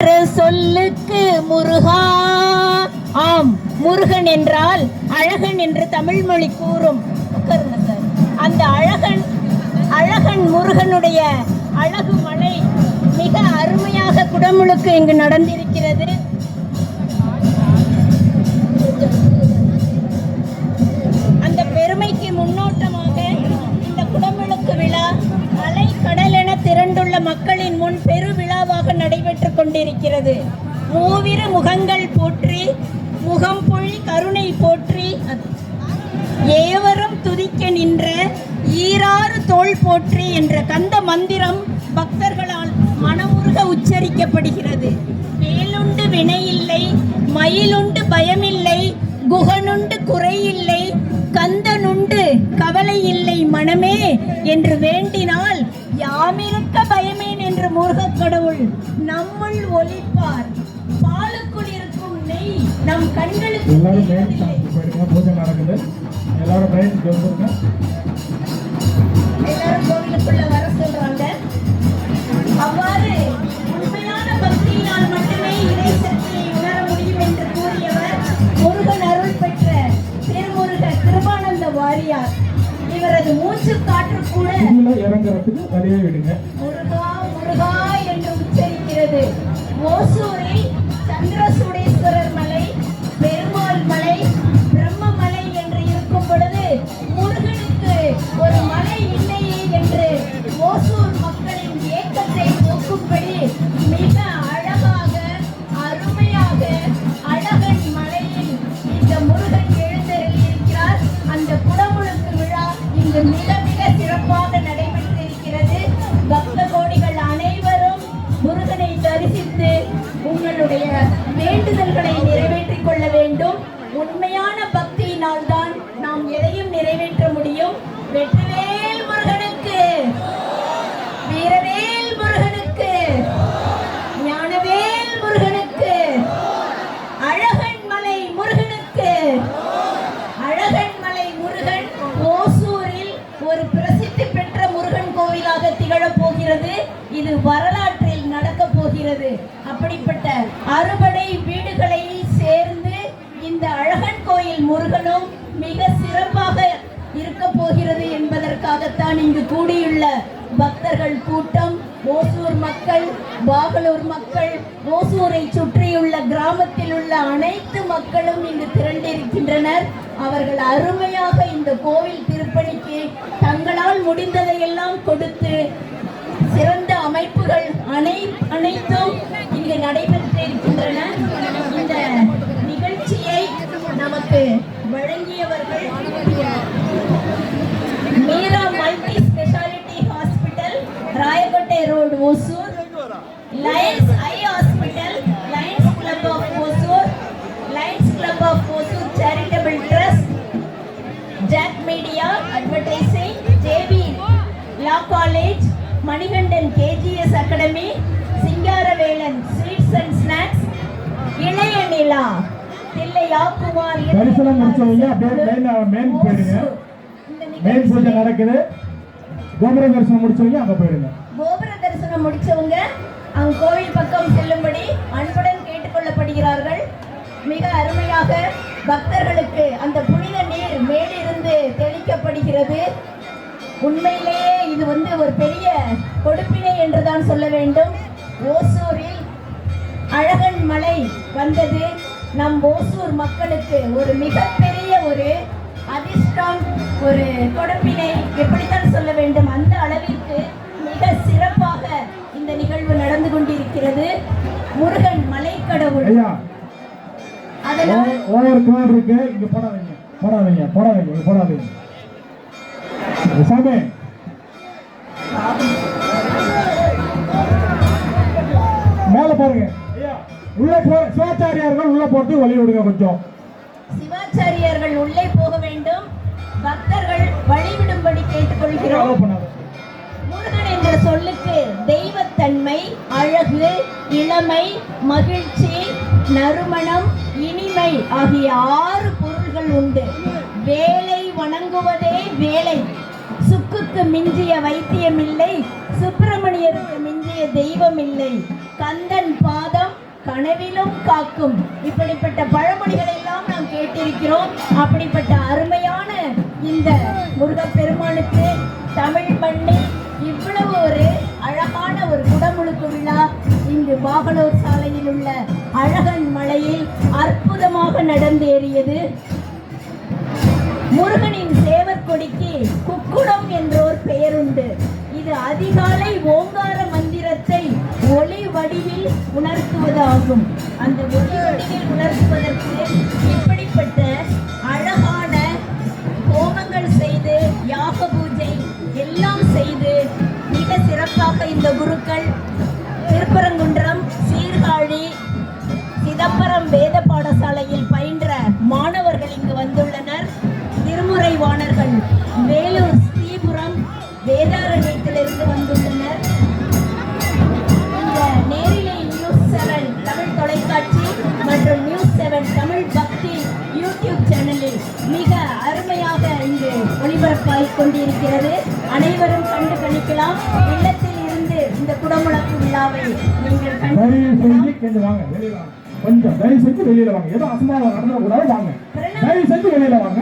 சொல்லுக்கு முருகா. ஆம் முருகன் என்றால் அழகன் என்று தமிழ் மொழி கூறும். அந்த அழகன் அழகன் முருகனுடைய அழகு மலை மிக அருமையாக குடமுழுக்கு இங்கு நடந்திருக்கிறது. அந்த பெருமைக்கு முன்னோட்டம் கடல் என திரண்டுள்ள மக்களின் முன் பெரு விழாவாக நடைபெற்றுக் கொண்டிருக்கிறது. மூவிரு முகங்கள் போற்றி முகம் பொழி கருணை போற்றி ஏவரும் துதிக்க நின்ற ஈராறு தோள் போற்றி என்ற எல்லாரும் மெயின். ஸ்டாண்ட் போயிடுங்க. பூஜை நடக்குது. எல்லாரும் மெயின் வந்துருங்க எல்லாரும் கோவிலுக்குள்ள வர சொல்றாங்க. அவ்வாறு உண்மையான பக்தியினால் மட்டுமே இறை சக்தியை உணர முடியும் என்று கூறியவர் முருகன் அருள் பெற்ற திருமுருக கிருபானந்த வாரியார். இவரது மூச்சு காற்று கூட இறங்குறதுக்கு வழியே விடுங்க நடக்கப் அப்படிப்பட்ட அறுபடை வீடுகளை சேர்ந்து இந்த அழகன் கோயில் முருகனும் மிக சிறப்பாக இருக்க போகிறது என்பதற்காகத்தான் இங்கு கூடியுள்ள பக்தர்கள் கூட்டம். ஓசூர் மக்கள் பாகலூர் மக்கள் ஓசூரை சுற்றியுள்ள கிராமத்தில் உள்ள அனைத்து மக்களும் இங்கு திரண்டிருக்கின்றனர். அவர்கள் அருமையாக இந்த கோவில் திருப்பணிக்கு தங்களால் முடிந்ததையெல்லாம் கொடுத்து சிறந்த அமைப்புகள் அனை அனைத்தும் இங்கு நடைபெற்றிருக்கின்றன. இந்த நிகழ்ச்சியை நமக்கு வழங்கியவர்கள் Meera multi speciality hospital Rayakottai road Hosur. Lions eye hospital lions club of Hosur lions club of Hosur charitable trust Jack media advertising JP law college Manikandan KGS academy Singaravelan sweets and snacks Ilaiya Nila Thillaiya Kumar தரிசனம் முடிச்சவங்க அப்படியே main main போயிடுங்க main பூஜை நடக்குது. கோபுர தரிசனம் முடிச்சவங்க அங்க போயிடுங்க. கோபுர தரிசனம் முடிச்சவங்க அங்க கோவில் பக்கம் செல்லும்படி அன்புடன் கேட்டுக்கொள்ளப்படுகிறார்கள். மிக அருமையாக பக்தர்களுக்கு அந்த புனித நீர் மேலிருந்து தெளிக்கப்படுகிறது. உண்மையிலேயே இது வந்து ஒரு பெரிய கொடுப்பினை என்றுதான் சொல்ல வேண்டும். ஓசூரில் அழகன் மலை வந்தது. நம் ஓசூர் மக்களுக்கு ஒரு மிகப்பெரிய ஒரு அதிர்ஷ்டம் ஒரு கொடுப்பினை. எப்படித்தான் சொல்ல வேண்டும்? அந்த அளவிற்கு மிக சிறப்பாக இந்த நிகழ்வு நடந்து கொண்டிருக்கிறது. முருகன் மலைக்கடவுள் ஐயா அதனால் ஓவர் இருக்கு. இங்க போடாதீங்க. போடாதீங்க. போடாதீங்க. போடாதீங்க. சாமி மேல பாருங்க. உள்ள போ சிவாச்சாரியார்கள் உள்ள போறதுக்கு வழி விடுங்க கொஞ்சம். சிவாச்சாரியர்கள் உள்ளே போக வேண்டும். பக்தர்கள் வழிவிடும்படி கேட்டுக்கொள்கிறோம். முருகன் என்ற சொல்லுக்கு தெய்வத்தன்மை அழகு இளமை மகிழ்ச்சி நறுமணம் இனிமை ஆகிய ஆறு பொருள்கள் உண்டு. வேலை வணங்குவதே வேலை. இயேசுக்கு மிஞ்சிய வைத்தியம் இல்லை சுப்பிரமணியருக்கு மிஞ்சிய தெய்வம் இல்லை கந்தன் பாதம் கனவிலும் காக்கும். இப்படிப்பட்ட பழமொழிகளை எல்லாம் நாம் கேட்டிருக்கிறோம். அப்படிப்பட்ட அருமையான இந்த முருகப்பெருமானுக்கு தமிழ் மண்ணில் இவ்வளவு ஒரு அழகான ஒரு குடமுழுக்கு விழா இங்கு பாகலூர் சாலையில் உள்ள அழகன் மலையில் அற்புதமாக நடந்தேறியது. முருகனின் சேவர் கொடிக்கு குக்குடம் என்றோர் பெயருண்டு. இது அதிகாலை ஓங்கார மந்திரத்தை ஒளி வடிவில் உணர்த்துவதாகும். அந்த ஒளி வடிவில் மிக அருமையாக இங்கு ஒளிபரப்பாகிக் கொண்டிருக்கிறது அனைவரும் கண்டு கணிக்கலாம் இல்லத்தில் இருந்து இந்த குடமுழக்கு விழாவை நீங்கள் கண்டு வாங்க கொஞ்சம் தயவு செஞ்சு வெளியில வாங்க. ஏதோ அசம்பாவிதம் நடந்துடக்கூடாது வாங்க. தயவு செஞ்சு வெளியில வாங்க.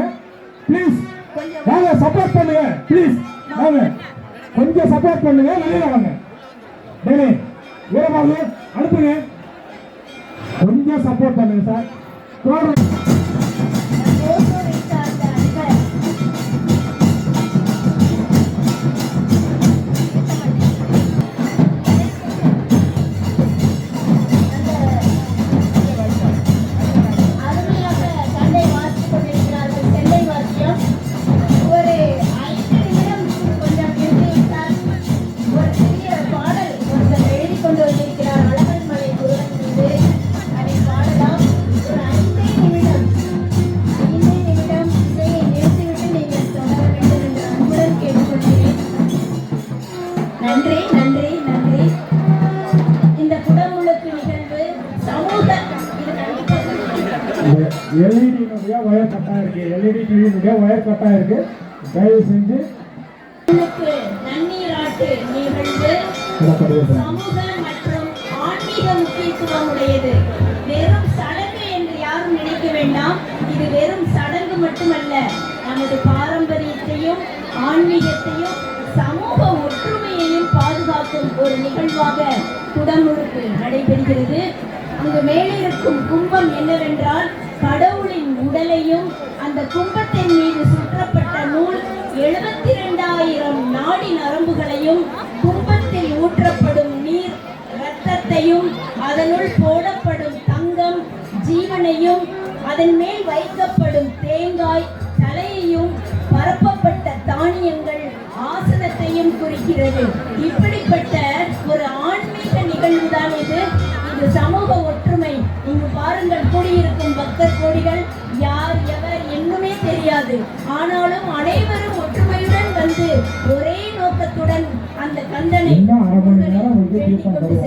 ப்ளீஸ் வாங்க சப்போர்ட் பண்ணுங்க. ப்ளீஸ் வாங்க. கொஞ்சம் சப்போர்ட் பண்ணுங்க. வெளியில வாங்க. டேனே வீரபாபு அனுப்புங்க. கொஞ்சம் சப்போர்ட் பண்ணுங்க சார் எல்இடினுடைய ஒயர் கட்டா இருக்கு எல்இடி டிவினுடைய ஒயர் கட்டா இருக்கு தயவு செஞ்சு உங்களுக்கு நன்னீராட்டு நிகழ்வு சிறப்படைய சமூக மற்றும் ஆன்மீக முக்கியத்துவம் உடையது வெறும் சடங்கு என்று யாரும் நினைக்க வேண்டாம். இது வெறும் சடங்கு மட்டுமல்ல. நமது பாரம்பரியத்தையும் ஆன்மீகத்தையும் சமூக ஒற்றுமையையும் பாதுகாக்கும் ஒரு நிகழ்வாக குடமுழுக்கு நடைபெறுகிறது. அங்கு மேலே இருக்கும் கும்பம் என்னவென்றால் கடவுளின் உடலையும் அந்த கும்பத்தின் மீது சுற்றப்பட்ட நூல் எழுபத்தி ரெண்டாயிரம் நாடி நரம்புகளையும் கும்பத்தில் ஊற்றப்படும் நீர் இரத்தத்தையும் அதனுள் போடப்படும் தங்கம் ஜீவனையும் அதன் மேல் வைக்கப்படும் தேங்காய் தலையையும் பரப்பப்பட்ட தானியங்கள் ஆசனத்தையும் குறிக்கிறது. இப்படிப்பட்ட ஒரு ஆன்மீக நிகழ்வுதான் இது. இது சமூக ஒட்டு பாருங்கள் கூடியிருக்கும் பக்தர் கோடிகள் யார் எவர் என்னுமே தெரியாது. ஆனாலும் அனைவரும் ஒற்றுமையுடன் வந்து ஒரே நோக்கத்துடன் அந்த கந்தனை கொண்டு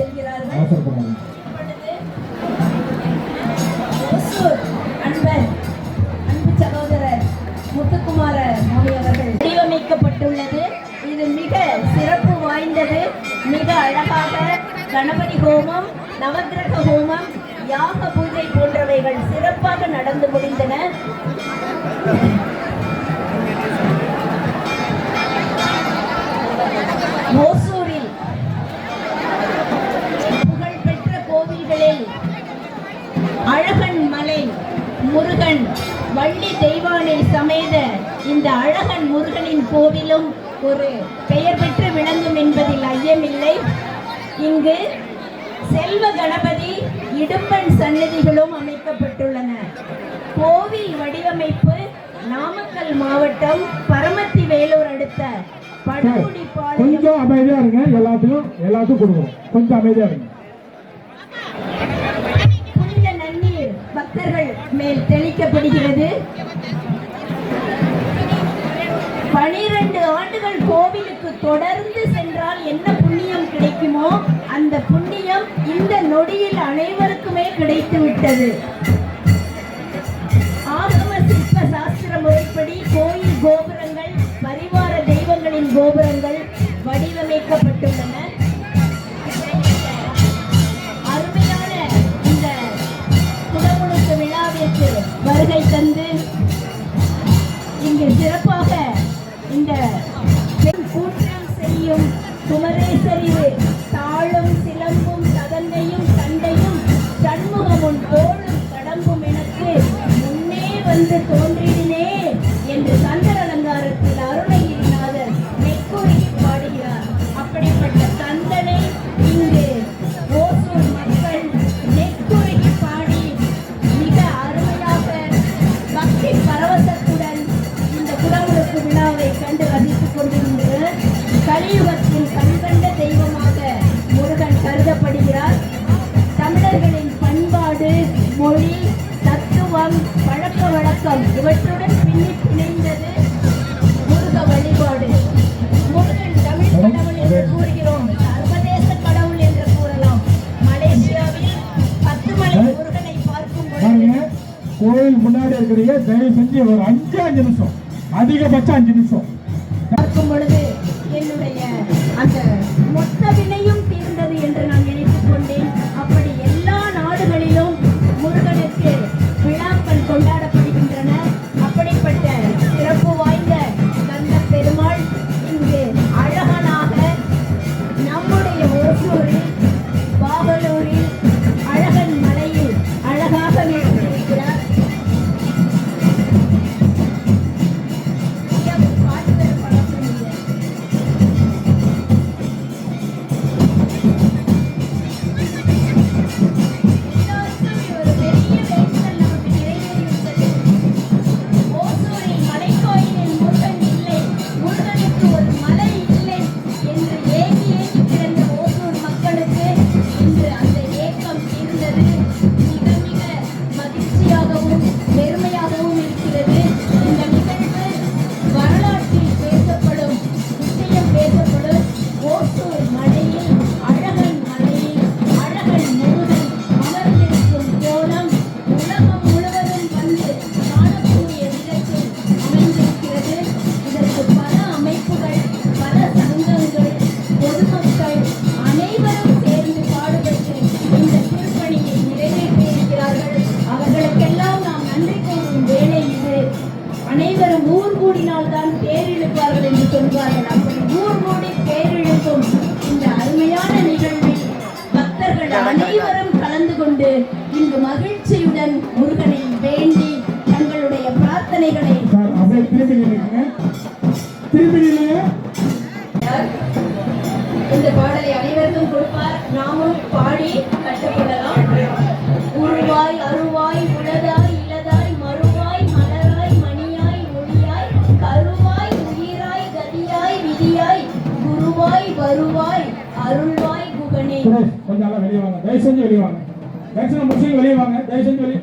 ஒரு பெயர் பெற்று விளங்கும் என்பதில் ஐயமில்லை. இங்கு செல்வ கணபதி இடும்பன் சன்னதிகளும் அமைக்கப்பட்டுள்ளன. கோவில் வடிவமைப்பு நாமக்கல் மாவட்டம் பரமத்தி வேலூர் அடுத்த படுகுடிப்பாளையம் கொஞ்சம் அமைதியா இருங்க எல்லாத்தையும் எல்லாத்தையும் கொடுக்கணும். கொஞ்சம் அமைதியா இருங்க. தொடர்ந்து சென்றால் என்ன புண்ணியம் கிடைக்குமோ அந்த புண்ணியம் இந்த நொடியில் அனைவருக்குமே கிடைத்து விட்டது ஆகம சிற்ப சாஸ்திர முறைப்படி கோயில் கோபுரங்கள் பரிவார தெய்வங்களின் கோபுரங்கள் வடிவமைக்கப்பட்டுள்ளன. இருக்கிறீங்க தயவு செஞ்சு ஒரு அஞ்சு அஞ்சு நிமிஷம். அதிகபட்சம் அஞ்சு நிமிஷம். பார்க்கும் பொழுது என்னுடைய அந்த மொத்த விலையும் அனைவரும் கலந்து கொண்டு இங்கு மகிழ்ச்சியுடன் முருகனை வேண்டி தங்களுடைய பிரார்த்தனைகளை இந்த பாடலை அனைவருக்கும் கொடுப்பார். நாமும் பாடி கட்டப்படலாம் உருவாய் அருவாய் உலதாய் இளதாய் மறுவாய் மலராய் மணியாய் மொழியாய் கருவாய் உயிராய் கதியாய் விதியாய் குருவாய் வருவாய் அருள்வாய் கொஞ்சம் நல்லா வெளியே வாங்க. தயவு செஞ்சு வெளியே வாங்க. மேக்ஸிமம் முடிச்சு வெளியே வாங்க. தயவு செஞ்சு வெளியே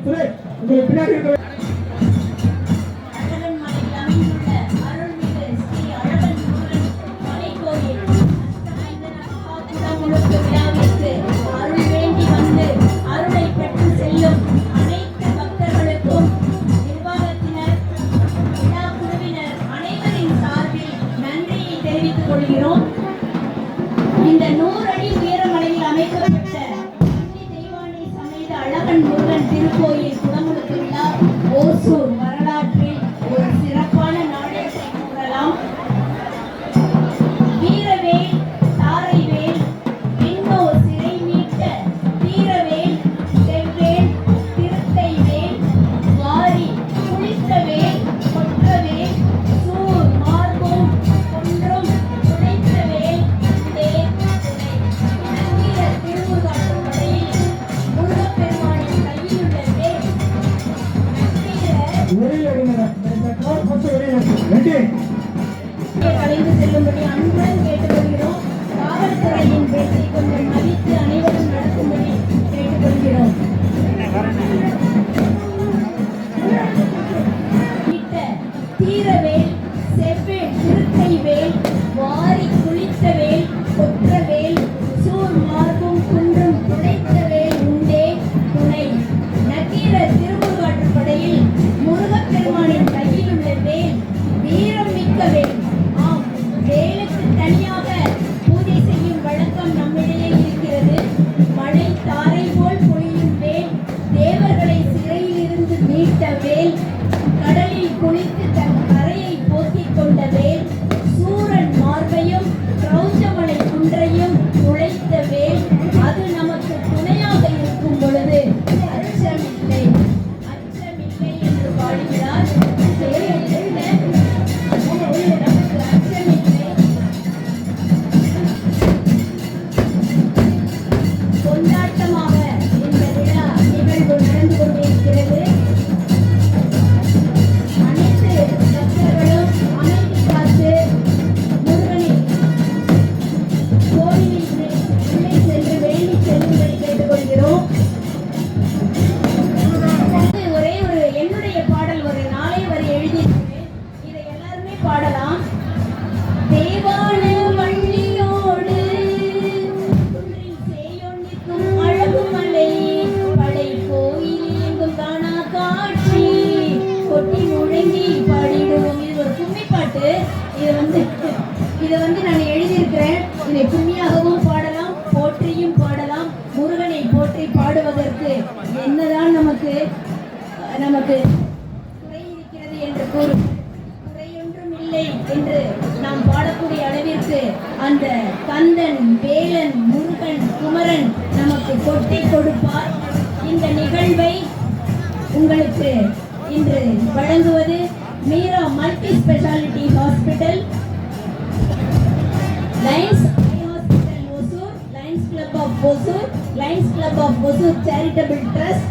உங்களுக்கு பின்னாடி இருக்கிற உங்களை அன்புடன் கேட்டுக்கொள்கிறோம். காவல்துறையின் பேச்சை கொஞ்சம் மதித்து அனைவரும் நடக்கும்படி கேட்டுக்கொள்கிறோம். இதை வந்து நான் எழுதியிருக்கிறேன். இதை புண்ணியாகவும் பாடலாம் போற்றியும் பாடலாம். முருகனை போற்றி பாடுவதற்கு என்னதான் நமக்கு நமக்கு குறை இருக்கிறது என்று கூறு. குறையொன்றும் இல்லை என்று நாம் பாடக்கூடிய அளவிற்கு அந்த கந்தன் வேலன் முருகன் குமரன் நமக்கு கொட்டி கொடுப்பார். இந்த நிகழ்வை உங்களுக்கு இன்று வழங்குவது Meera multi speciality hospital lions eye hospital Hosur lions club of Hosur lions club of Hosur charitable trust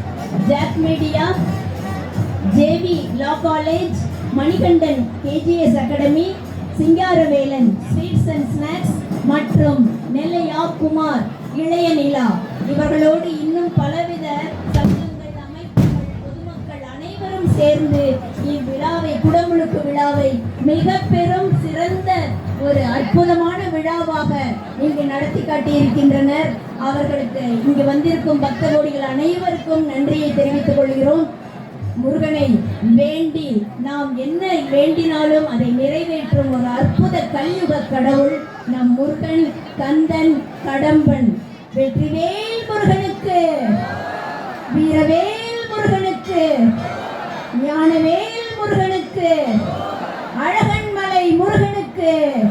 Jack media JV law college Manikandan KGS academy Singaravelan sweets and snacks மற்றும் நெல்லையா குமார் இளைய நிலா இவர்களோடு இன்னும் பலவித சங்கங்கள் அமைப்புகள் பொதுமக்கள் அனைவரும் சேர்ந்து இவ்விழாவை குடமுழுக்கு விழாவை மிக பெரும் சிறந்த ஒரு அற்புதமான விழாவாக இங்கு நடத்தி காட்டியிருக்கின்றனர். அவர்களுக்கு இங்கு வந்திருக்கும் பக்த கோடிகள் அனைவருக்கும் நன்றியை தெரிவித்துக் கொள்கிறோம். முருகனை வேண்டி நாம் என்ன வேண்டினாலும் அதை நிறைவேற்றும் ஒரு அற்புத கல்யுக கடவுள் நம் முருகன் கந்தன் கடம்பன் வெற்றிவேல் முருகனுக்கு வீரவேல் முருகனுக்கு ஞானவேல் முருகனுக்கு. அழகன்மலை முருகனுக்கு.